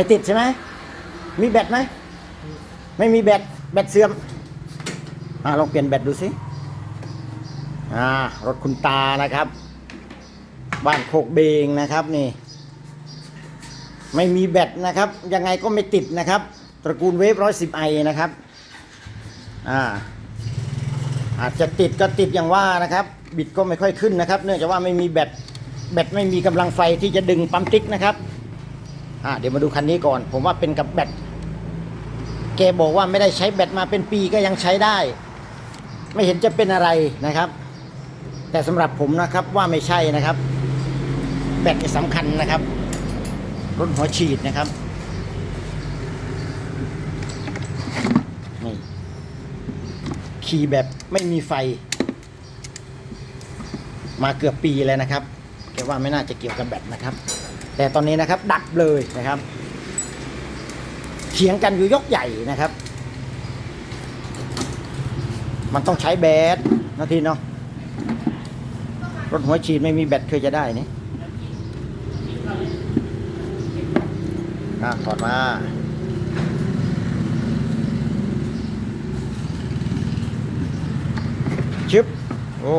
ไม่ติดใช่ไหม มีแบตไหม ไม่มีแบต แบตเสื่อม อ่าลองเปลี่ยนแบตดูสิ อ่า รถคุณตานะครับ บ้านโคกเบงนะครับนี่ ไม่มีแบตนะครับ ยังไงก็ไม่ติดนะครับ ตระกูลเวฟร้อยสิบไอนะครับ อ่า อาจจะติดก็ติดอย่างว่านะครับ บิดก็ไม่ค่อยขึ้นนะครับ เนื่องจากว่าไม่มีแบต แบตไม่มีกำลังไฟที่จะดึงปั๊มติ๊กนะครับ อ่าเดี๋ยวมาดูคันนี้ก่อน ผมว่าเป็นกับแบตแกบอกว่าไม่ได้ใช้แบตมาเป็นปีก็ยังใช้ได้ ไม่เห็นจะเป็นอะไรนะครับ แต่สำหรับผมนะครับว่าไม่ใช่นะครับ แบตนี่สำคัญนะครับรถหัวฉีดนะครับนี่ขี่แบบไม่มีไฟ มาเกือบปีเลยนะครับแกว่าไม่น่าจะเกี่ยวกับแบตนะครับ แต่ตอนนี้นะครับดับเลยนะครับเถียงกันอยู่ยกใหญ่นะครับ มันต้องใช้แบตนาทีเนาะรถหัวฉีดไม่มีแบตเคยจะได้นี่อะถอดมาชึบโอ้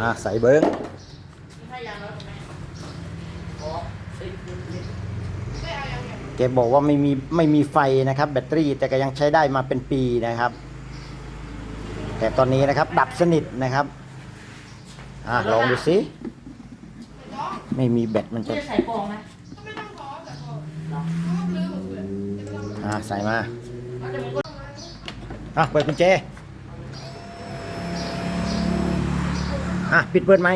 อะใส่เบิ้งแกบอกว่าไม่มีไม่มีไฟนะครับ แบตเตอรี่แต่ก็ยังใช้ได้มาเป็นปีนะครับ แต่ตอนนี้นะครับ ดับสนิทนะครับอะลองดูสิไม่มีแบตมันจะจะใส่กองไหมอะใส่มาอะเปิดกุญแจ อะปิดเปิดไหม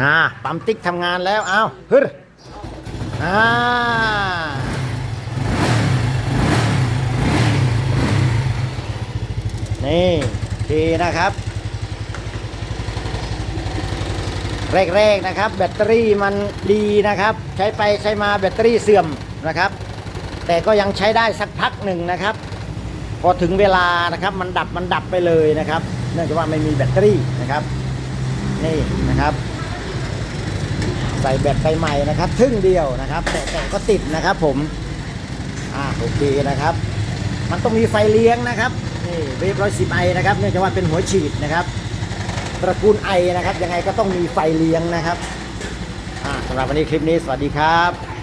อ่าปั๊มติ๊กทำงานแล้วเอาฮึอ่านี่ทีนะครับ แรกๆนะครับ แบตเตอรี่มันดีนะครับ ใช้ไปใช้มาแบตเตอรี่เสื่อมนะครับ แต่ก็ยังใช้ได้สักพักหนึ่งนะครับ พอถึงเวลานะครับมันดับมันดับไปเลยนะครับ เนื่องจากว่าไม่มีแบตเตอรี่นะครับ นี่นะครับ ใส่แบตไปใหม่นะครับทึ่งเดียวนะครับ แต่แต่ก็ติดนะครับ ผมอ่าโอเคนะครับ มันต้องมีไฟเลี้ยงนะครับนี่เวฟร้อยสิบไอนะครับ เนื่องจากว่าเป็นหัวฉีดนะครับ ตระกูลไอนะครับ ยังไงก็ต้องมีไฟเลี้ยงนะครับอ่าสำหรับวันนี้คลิปนี้สวัสดีครับ